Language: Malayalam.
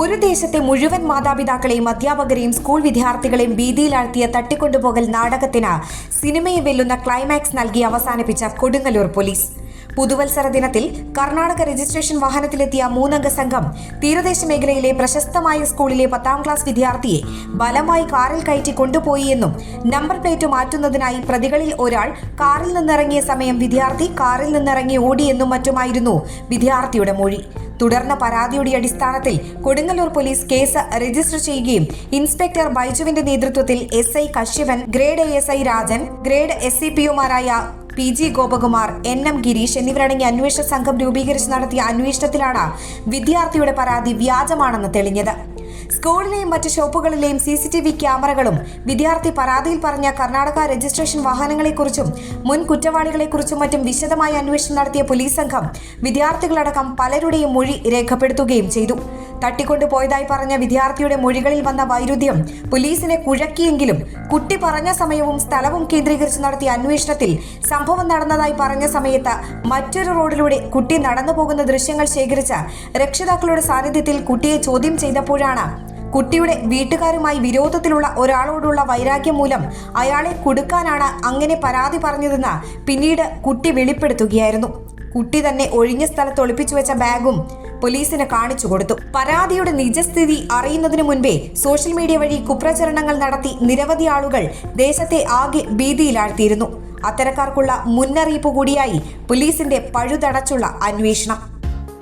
ഒരു ദേശത്തെ മുഴുവൻ മാതാപിതാക്കളെയും അധ്യാപകരെയും സ്കൂൾ വിദ്യാർത്ഥികളെയും ഭീതിയിലാഴ്ത്തിയ തട്ടിക്കൊണ്ടുപോകൽ നാടകത്തിന് സിനിമയെ വെല്ലുന്ന ക്ലൈമാക്സ് നൽകി അവസാനിപ്പിച്ച കൊടുങ്ങല്ലൂർ പോലീസ്. പുതുവത്സര ദിനത്തിൽ കർണാടക രജിസ്ട്രേഷൻ വാഹനത്തിലെത്തിയ മൂന്നംഗ സംഘം തീരദേശ മേഖലയിലെ പ്രശസ്തമായ സ്കൂളിലെ പത്താം ക്ലാസ് വിദ്യാർത്ഥിയെ ബലമായി കാറിൽ കയറ്റി കൊണ്ടുപോയി എന്നും നമ്പർ പ്ലേറ്റ് മാറ്റുന്നതിനായി പ്രതികളിൽ ഒരാൾ കാറിൽ നിന്നിറങ്ങിയ സമയം വിദ്യാർത്ഥി കാറിൽ നിന്നിറങ്ങി ഓടിയെന്നും മറ്റുമായിരുന്നു വിദ്യാർത്ഥിയുടെ മൊഴി. തുടർന്ന പരാതിയുടെ അടിസ്ഥാനത്തിൽ കൊടുങ്ങല്ലൂർ പോലീസ് കേസ് രജിസ്റ്റർ ചെയ്യുകയും ഇൻസ്പെക്ടർ ബൈജുവിന്റെ നേതൃത്വത്തിൽ S I Kashyapan grade S I Rajan grade S C പിയുമാരായ P G Gopakumar N M Girish എന്നിവരടങ്ങിയ അന്വേഷണ സംഘം രൂപീകരിച്ച് നടത്തിയ അന്വേഷണത്തിലാണ് വിദ്യാർത്ഥിയുടെ പരാതി വ്യാജമാണെന്ന് തെളിഞ്ഞത്. സ്കൂളിലെയും മറ്റ് ഷോപ്പുകളിലെയും സി സി ടി വി ക്യാമറകളും വിദ്യാർത്ഥി പരാതിയിൽ പറഞ്ഞ കർണാടക രജിസ്ട്രേഷൻ വാഹനങ്ങളെക്കുറിച്ചും മുൻ കുറ്റവാളികളെക്കുറിച്ചും മറ്റും വിശദമായ അന്വേഷണം നടത്തിയ പോലീസ് സംഘം വിദ്യാർത്ഥികളടക്കം പലരുടെയും മൊഴി രേഖപ്പെടുത്തുകയും ചെയ്തു. തട്ടിക്കൊണ്ടുപോയതായി പറഞ്ഞ വിദ്യാർത്ഥിയുടെ മൊഴികളിൽ വന്ന വൈരുദ്ധ്യം പോലീസിനെ കുഴക്കിയെങ്കിലും കുട്ടി പറഞ്ഞ സമയവും സ്ഥലവും കേന്ദ്രീകരിച്ച് നടത്തിയ അന്വേഷണത്തിൽ സംഭവം നടന്നതായി പറഞ്ഞ സമയത്ത് മറ്റൊരു റോഡിലൂടെ കുട്ടി നടന്നു പോകുന്ന ദൃശ്യങ്ങൾ ശേഖരിച്ച രക്ഷിതാക്കളുടെ സാന്നിധ്യത്തിൽ കുട്ടിയെ ചോദ്യം ചെയ്തപ്പോഴാണ് കുട്ടിയുടെ വീട്ടുകാരുമായി വിരോധത്തിലുള്ള ഒരാളോടുള്ള വൈരാഗ്യം മൂലം അയാളെ കൊടുക്കാനാണ് അങ്ങനെ പരാതി പറഞ്ഞതെന്ന് പിന്നീട് കുട്ടി വെളിപ്പെടുത്തുകയായിരുന്നു. കുട്ടി തന്നെ ഒഴിഞ്ഞ സ്ഥലത്ത് ഒളിപ്പിച്ചു വെച്ച ബാഗും പോലീസിന് കാണിച്ചു കൊടുത്തു. പരാതിയുടെ നിജസ്ഥിതി അറിയുന്നതിന് മുൻപേ സോഷ്യൽ മീഡിയ വഴി കുപ്രചരണങ്ങൾ നടത്തി നിരവധി ആളുകൾ ദേശത്തെ ആകെ ഭീതിയിലാഴ്ത്തിയിരുന്നു. അത്തരക്കാർക്കുള്ള മുന്നറിയിപ്പ് കൂടിയായി പോലീസിന്റെ പഴുതടച്ചുള്ള അന്വേഷണം.